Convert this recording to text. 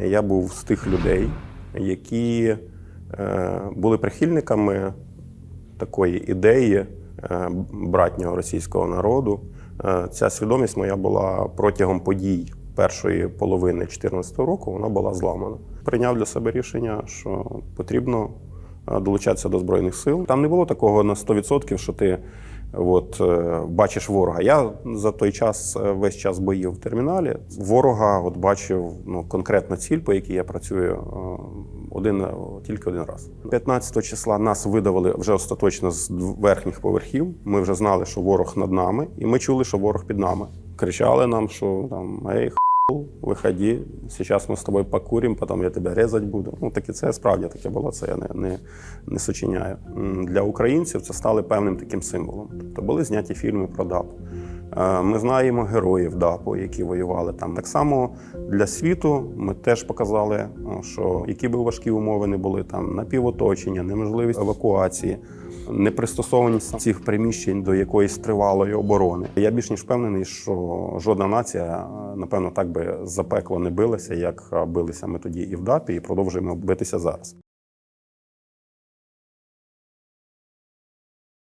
Я був з тих людей, які е, були прихильниками такої ідеї е, братнього російського народу. Е, Ця свідомість моя була протягом подій першої половини 2014 року, вона була зламана. Прийняв для себе рішення, що потрібно долучатися до Збройних сил. Там не було такого на 100%, що ти от, е, бачиш ворога. Я за той час е, весь час боїв в терміналі. Ворога от бачив ну, конкретно ціль, по якій я працюю е, один, тільки один раз. 15 числа нас видавили вже остаточно з верхніх поверхів. Ми вже знали, що ворог над нами, і ми чули, що ворог під нами. Кричали нам, що там ей, виходи, зараз ми з тобою покуримо, потім я тебе резати буду. Ну таке це справді таке було. Це я не, не, не сочиняю. Для українців це стало певним таким символом. Тобто були зняті фільми про ДАП. Е, Ми знаємо героїв ДАПу, які воювали там. Так само для світу ми теж показали, що які б важкі умови не були там напівоточення, неможливість евакуації, непристосованість цих приміщень до якоїсь тривалої оборони. Я більш ніж впевнений, що жодна нація, е, напевно, так би запекло не билася, як билися ми тоді і в ДАПі, і продовжуємо битися зараз.